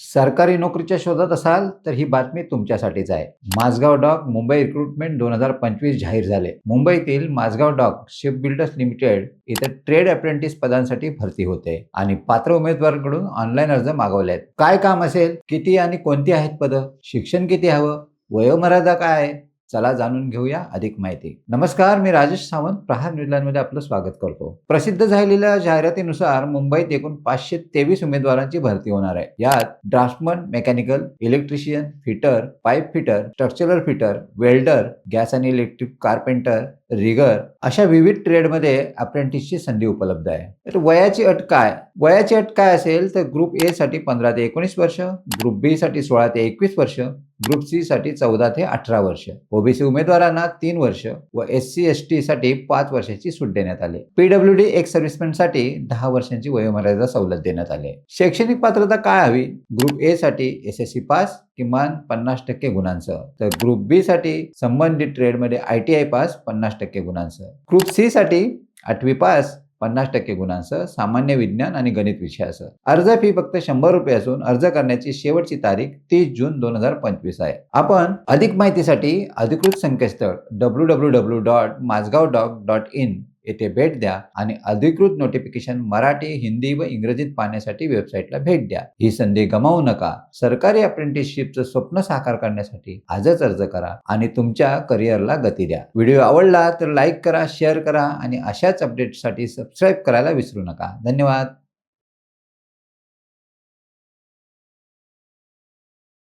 सरकारी नोकरीच्या शोधात असाल तर ही बातमी तुमच्यासाठीच आहे माझगाव डॉक मुंबई रिक्रुटमेंट दोन हजार पंचवीस जाहीर झाले. मुंबईतील Mazagon dock ship builders limited इथे ट्रेड अप्रेंटिस पदांसाठी भरती होते आणि पात्र उमेदवारांकडून ऑनलाईन अर्ज मागवले आहेत काय काम असेल? किती आणि कोणती आहेत पदं? शिक्षण किती हवं? वयोमर्यादा काय आहे? चला जाणून घेऊया अधिक माहिती. नमस्कार मी राजेश सावंत प्रहार न्यूजलँडमध्ये आपलं स्वागत करतो. प्रसिद्ध झालेल्या जाहिरातीनुसार मुंबईत एकूण पाचशे तेवीस उमेदवारांची भरती होणार आहे. यात draftsman mechanical electrician fitter pipe fitter structural fitter welder gas आणि इलेक्ट्रिक कारपेंटर रिगर अशा विविध ट्रेडमध्ये अप्रेंटिसची संधी उपलब्ध आहे. तर वयाची अट काय? वयाची अट काय असेल तर ग्रुप ए साठी पंधरा ते एकोणीस वर्ष ग्रुप बी साठी सोळा ते एकवीस वर्ष ग्रुप सी साठी चौदा ते अठरा वर्ष. ओबीसी उमेदवारांना तीन वर्ष व एस सी एस टी साठी पाच वर्षाची सूट देण्यात आली. पीडब्ल्यू डी एक्स सर्व्हिसमॅनसाठी दहा वर्षांची वयोमर्यादा सवलत देण्यात आली. आहे. शैक्षणिक पात्रता काय हवी? ग्रुप ए साठी एस एस सी पास किमान पन्नास टक्के गुणांसह तर ग्रुप बी साठी संबंधित ट्रेडमध्ये आय टी आय पास पन्नास टक्के गुणांसह ग्रुप सी साठी आठवी पास पन्नास टक्के गुणांसह सामान्य विज्ञान आणि गणित विषयासह. अर्ज फी फक्त शंभर रुपये असून अर्ज करण्याची शेवटची तारीख तीस जून दोन हजार पंचवीस आहे. आपण अधिक माहितीसाठी अधिकृत संकेतस्थळ W W W dot Mazagon dot dot in येथे भेट द्या आणि अधिकृत नोटिफिकेशन मराठी हिंदी व इंग्रजीत पाहण्यासाठी वेबसाईटला भेट द्या. ही संधी गमावू नका. सरकारी अप्रेंटिसशिपचं स्वप्न साकार करण्यासाठी आजच अर्ज करा आणि तुमच्या करिअरला गती द्या. व्हिडिओ आवडला तर लाईक करा शेअर करा आणि अशाच अपडेटसाठी सबस्क्राईब करायला विसरू नका. धन्यवाद.